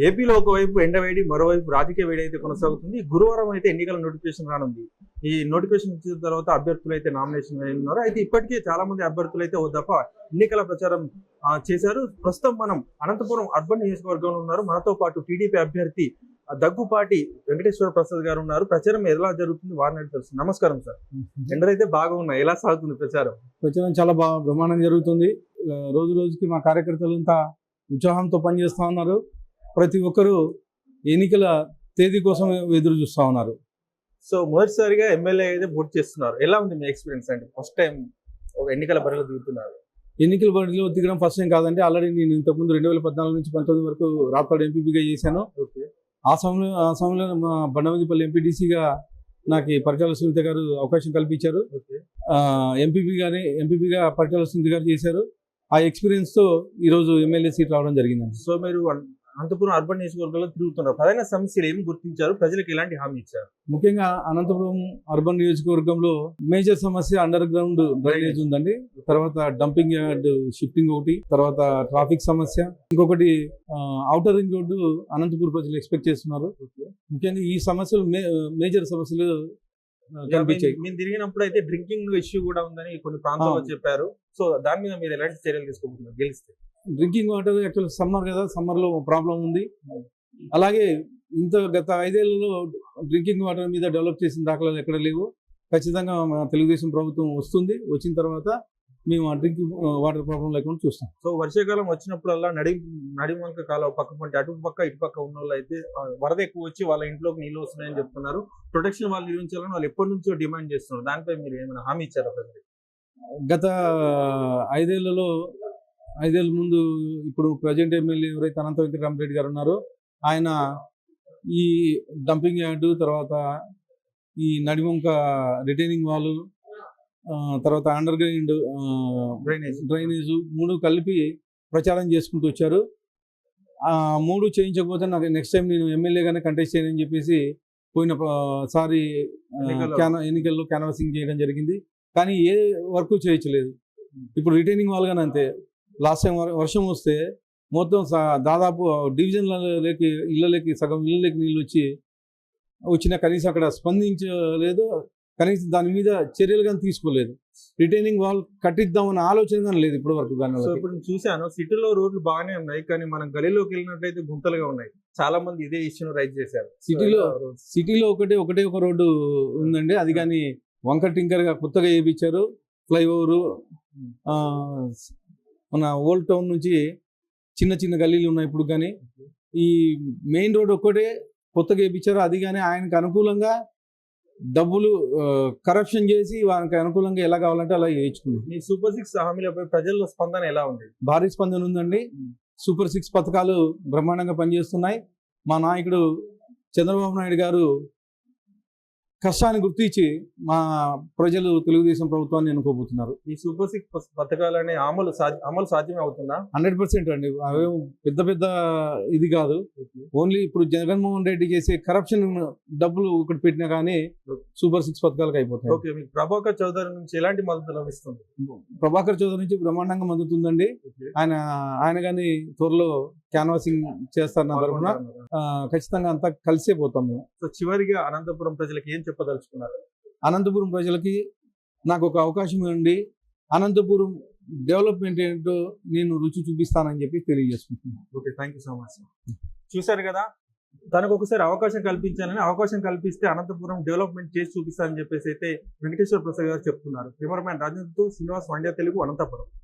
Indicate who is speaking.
Speaker 1: ఏపీలో ఒకవైపు ఎండ వేడి మరోవైపు రాజకీయ వేడి అయితే కొనసాగుతుంది. గురువారం అయితే ఎన్నికల నోటిఫికేషన్ రానుంది. ఈ నోటిఫికేషన్ ఇచ్చిన తర్వాత అభ్యర్థులు అయితే నామినేషన్ ఉన్నారు అయితే ఇప్పటికే చాలా మంది అభ్యర్థులు అయితే ఓ దఫ ఎన్నికల ప్రచారం చేశారు. ప్రస్తుతం మనం అనంతపురం అర్బన్ నియోజకవర్గంలో ఉన్నారు. మనతో పాటు టీడీపీ అభ్యర్థి ఆ, దగ్గుపాటి వెంకటేశ్వర ప్రసాద్ గారు ఉన్నారు. ప్రచారం ఎలా జరుగుతుంది వారిని తెలుసు. నమస్కారం సార్. ఎండలైతే బాగా ఉన్నాయి ఎలా సాగుతుంది ప్రచారం?
Speaker 2: ప్రచారం చాలా బాగా బ్రహ్మాండంగా జరుగుతుంది. రోజు రోజుకి మా కార్యకర్తలంతా ఉత్సాహంతో పనిచేస్తూ ఉన్నారు. ప్రతి ఒక్కరూ ఎన్నికల తేదీ కోసం ఎదురు చూస్తూ ఉన్నారు.
Speaker 1: సో మొదటిసారిగా ఎమ్మెల్యే అయితే పోటీ చేస్తున్నారు. ఎలా ఉంది మీ ఎక్స్పీరియన్స్? అంటే ఫస్ట్ టైం ఒక ఎన్నికల బరిలో దిగుతున్నారు.
Speaker 2: ఎన్నికల బరిలో దిగడం ఫస్ట్ టైం కాదండి. ఆల్రెడీ నేను ఇంతకుముందు రెండు వేల పద్నాలుగు నుంచి పంతొమ్మిది వరకు రాప్తాడు ఎంపీపీగా చేశాను. ఆ సమయంలో ఆ సమయంలో మా బండమదిపల్లి ఎంపీటీసీగా నాకు ఈ పరిచాల సునీత గారు అవకాశం కల్పించారు. ఎంపీపీగానే ఎంపీపీగా పరిచాల సునీత గారు చేశారు. ఆ ఎక్స్పీరియన్స్తో ఈరోజు ఎమ్మెల్యే సీట్ రావడం జరిగిందండి.
Speaker 1: సో మీరు అనంతపురం అర్బన్ నియోజకవర్గంలో తిరుగుతున్నారు. ప్రధాన సమస్యలు ఏమి గుర్తించారు? ప్రజలకు ఎలాంటి హామీ ఇచ్చారు?
Speaker 2: ముఖ్యంగా అనంతపురం అర్బన్ నియోజకవర్గంలో మేజర్ సమస్య అండర్ గ్రౌండ్ డ్రైనేజ్ ఉందండి. తర్వాత డంపింగ్ యార్డ్ షిఫ్టింగ్ ఒకటి తర్వాత ట్రాఫిక్ సమస్య. ఇంకొకటి అవుటర్ రింగ్ రోడ్డు అనంతపురం ప్రజలు ఎక్స్పెక్ట్ చేస్తున్నారు. ముఖ్యంగా ఈ సమస్యలు మే- మేజర్ సమస్యలు కనిపించాయి
Speaker 1: మేము తిరిగినప్పుడు అయితే డ్రింకింగ్ ఇష్యూ కూడా ఉందని కొన్ని ప్రాంతాల్లో. చెప్పారు. సో దాని మీద మీరు ఎలాంటి చర్యలు తీసుకోబోతున్నారు? గెలిస్తే.
Speaker 2: డ్రింకింగ్ వాటర్ యాక్చువల్ సమ్మర్ కదా సమ్మర్లో ప్రాబ్లం ఉంది. అలాగే ఇంత గత ఐదేళ్ళలో డ్రింకింగ్ వాటర్ మీద డెవలప్ చేసిన దాఖలాలు ఎక్కడ లేవు. ఖచ్చితంగా మన తెలుగుదేశం ప్రభుత్వం వస్తుంది. వచ్చిన తర్వాత మేము ఆ డ్రింకింగ్ వాటర్ ప్రాబ్లం లేకుండా చూస్తాం.
Speaker 1: సో వర్షాకాలం వచ్చినప్పుడల్లా నడి నడిమంక కాలం పక్క పంట అటు పక్క ఇటు పక్క ఉన్న వాళ్ళు అయితే వరద ఎక్కువ వచ్చి వాళ్ళ ఇంట్లోకి నీళ్ళు వస్తున్నాయని చెప్తున్నారు. ప్రొటెక్షన్ వాళ్ళు నిర్మించాలని వాళ్ళు ఎప్పటి నుంచో డిమాండ్ చేస్తున్నారు. దానిపై మీరు ఏమైనా హామీ ఇచ్చారా ప్రజలకు?
Speaker 2: గత ఐదేళ్ళలో ఐదేళ్ళ ముందు ఇప్పుడు ప్రజెంట్ ఎమ్మెల్యే ఎవరైతే అనంత వెంకటరామరెడ్డి గారు ఉన్నారో ఆయన ఈ డంపింగ్ యార్డు తర్వాత ఈ నడివంక రిటైనింగ్ వాల్ తర్వాత అండర్ గ్రౌండ్
Speaker 1: డ్రైనేజ్
Speaker 2: డ్రైనేజ్ మూడు కలిపి ప్రచారం చేసుకుంటూ వచ్చారు. ఆ మూడు చేయించకపోతే నాకు నెక్స్ట్ టైం నేను ఎమ్మెల్యేగానే కంటెస్ట్ చేయనని చెప్పేసి పోయిన సారి
Speaker 1: ఎన్నికల్లో.
Speaker 2: క్యాన- ఎన్నికల్లో క్యాన్వాసింగ్ చేయడం జరిగింది. కానీ ఏ వర్క్ చేయించలేదు. ఇప్పుడు రిటైనింగ్ వాళ్ళగానే అంతే. లాస్ట్ టైం వర్షం వస్తే మొత్తం దాదాపు డివిజన్లలోకి ఇళ్ళలోకి సగం ఇళ్ళలోకి నీళ్ళు వచ్చి వచ్చిన కనీసం అక్కడ స్పందించలేదు. కనీసం దాని మీద చర్యలు కానీ తీసుకోలేదు. రిటైనింగ్ వాల్ కట్టిద్దామన్న ఆలోచన కానీ లేదు ఇప్పటి వరకు కానీ.
Speaker 1: ఇప్పుడు చూశాను సిటీలో రోడ్లు బాగానే ఉన్నాయి కానీ మనం గలీలోకి వెళ్ళినట్లయితే గుంతలుగా ఉన్నాయి. చాలా మంది ఇదే ఇష్యూను రైజ్ చేశారు.
Speaker 2: సిటీలో సిటీలో ఒకటే ఒకటే ఒక రోడ్డు ఉందండి. అది కానీ వంకర టింకర్గా కొత్తగా వేయించారు ఫ్లైఓవర్ మన ఓల్డ్ టౌన్ నుంచి చిన్న చిన్న గల్లీలు ఉన్నాయి ఇప్పుడు కానీ. ఈ మెయిన్ రోడ్ ఒక్కటే కొత్తగా వేయించారు అది కానీ ఆయనకు అనుకూలంగా డబ్బులు కరప్షన్ చేసి వానికి అనుకూలంగా ఎలా కావాలంటే అలా వేయించుకున్నాం
Speaker 1: మీ సూపర్ సిక్స్ హామీలపై ప్రజల్లో స్పందన ఎలా ఉంది?
Speaker 2: భారీ స్పందన ఉందండి. సూపర్ సిక్స్ పథకాలు బ్రహ్మాండంగా పనిచేస్తున్నాయి. మా నాయకుడు చంద్రబాబు నాయుడు గారు కష్టాన్ని గుర్తించి మా ప్రజలు తెలుగుదేశం ప్రభుత్వాన్ని ఎన్నుకోబోతున్నారు.
Speaker 1: ఈ సూపర్ సిక్స్ పథకాలనే అమలు అమలు సాధ్యమే అవుతుందా?
Speaker 2: హండ్రెడ్ పర్సెంట్ అండి. అవేం పెద్ద పెద్ద ఇది కాదు. ఓన్లీ ఇప్పుడు జగన్మోహన్ రెడ్డి చేసే కరప్షన్ డబ్బులు ఒకటి పెట్టినా కానీ సూపర్ సిక్స్ పథకాలకు అయిపోతాయి.
Speaker 1: ఓకే మీకు ప్రభాకర్ చౌదరి నుంచి ఎలాంటి మద్దతు లభిస్తుంది?
Speaker 2: ప్రభాకర్ చౌదరి నుంచి బ్రహ్మాండంగా మద్దతుందండి ఆయన ఆయన కానీ త్వరలో క్యాన్వాసింగ్ చేస్తారు నా తరఫున ఖచ్చితంగా అంతా కలిసే పోతాం మేము.
Speaker 1: సో చివరిగా అనంతపురం ప్రజలకు ఏం చెప్పదలుచుకున్నారు.
Speaker 2: అనంతపురం ప్రజలకి నాకు ఒక అవకాశం ఇవ్వండి అనంతపురం డెవలప్మెంట్ ఏంటో నేను రుచి చూపిస్తానని చెప్పి తెలియజేసుకుంటున్నాను.
Speaker 1: Okay thank you so much చూశారు కదా? తనకు ఒకసారి అవకాశం కల్పించాలని అవకాశం కల్పిస్తే అనంతపురం డెవలప్మెంట్ చేసి చూపిస్తానని చెప్పేసి అయితే వెంకటేశ్వర ప్రసాద్ గారు చెప్తున్నారు. కెమెరామ్యాన్ రాజేంద్రతో శ్రీనివాస్ వండ్య తెలుగు అనంతపురం.